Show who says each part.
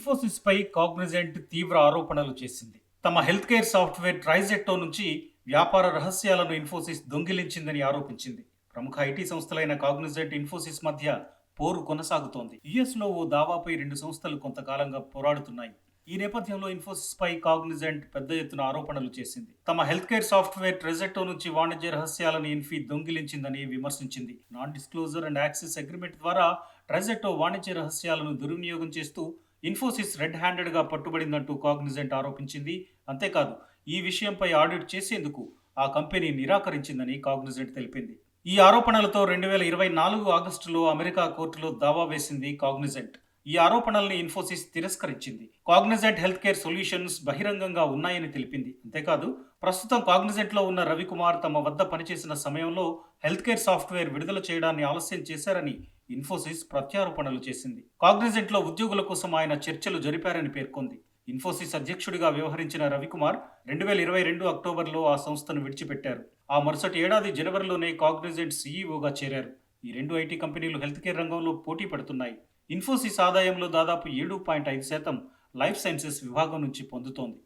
Speaker 1: ఇన్ఫోసిస్పై Cognizant తీవ్ర ఆరోపణలు చేసింది. తమ హెల్త్ కేర్ సాఫ్ట్వేర్ ట్రైజెట్టో నుంచి వ్యాపార రహస్యాలను ఇన్ఫోసిస్ దొంగిలించిందని ఆరోపించింది. ప్రముఖ ఐటీ సంస్థలైన కాగ్నిజెంట్ ఇన్ఫోసిస్ మధ్య పోరు కొనసాగుతోంది. యుఎస్లో ఓ దావాపై రెండు సంస్థలు కొంతకాలంగా పోరాడుతున్నాయి. ఈ నేపథ్యంలో ఇన్ఫోసిస్ పై కాగ్నిజెంట్ పెద్ద ఎత్తున ఆరోపణలు చేసింది. తమ హెల్త్ కేర్ సాఫ్ట్వేర్ ట్రెజెట్టో నుంచి వాణిజ్య రహస్యాలను ఇన్ఫీ దొంగిలించిందని విమర్శించింది. Non disclosure and access agreement ద్వారా ట్రెజెట్టో వాణిజ్య రహస్యాలను దుర్వినియోగం చేస్తూ ఇన్ఫోసిస్ రెడ్ హ్యాండెడ్గా పట్టుబడిందంటూ కాగ్నిజెంట్ ఆరోపించింది. అంతేకాదు ఈ విషయంపై ఆడిట్ చేసేందుకు ఆ కంపెనీ నిరాకరించిందని కాగ్నిజెంట్ తెలిపింది. ఈ ఆరోపణలతో రెండు వేల ఇరవై నాలుగు ఆగస్టులో అమెరికా కోర్టులో దావా వేసింది కాగ్నిజెంట్. ఈ ఆరోపణల్ని ఇన్ఫోసిస్ తిరస్కరించింది. కాగ్నిజెంట్ హెల్త్ కేర్ సొల్యూషన్స్ బహిరంగంగా ఉన్నాయని తెలిపింది. అంతేకాదు ప్రస్తుతం కాగ్నిజెంట్లో ఉన్న రవికుమార్ తమ వద్ద పనిచేసిన సమయంలో హెల్త్ కేర్ సాఫ్ట్వేర్ విడుదల చేయడాన్ని ఆలస్యం చేశారని ఇన్ఫోసిస్ ప్రత్యారోపణలు చేసింది. కాగ్నిజెంట్లో ఉద్యోగుల కోసం ఆయన చర్చలు జరిపారని పేర్కొంది. ఇన్ఫోసిస్ అధ్యక్షుడిగా వ్యవహరించిన రవికుమార్ రెండు వేల ఇరవై రెండు అక్టోబర్లో ఆ సంస్థను విడిచిపెట్టారు. ఆ మరుసటి ఏడాది జనవరిలోనే కాగ్నిజెంట్ సీఈఓగా చేరారు. ఈ రెండు ఐటీ కంపెనీలు హెల్త్ కేర్ రంగంలో పోటీ పడుతున్నాయి. ఇన్ఫోసిస్ ఆదాయంలో దాదాపు ఏడు పాయింట్ ఐదు శాతం లైఫ్ సైన్సెస్ విభాగం నుంచి పొందుతోంది.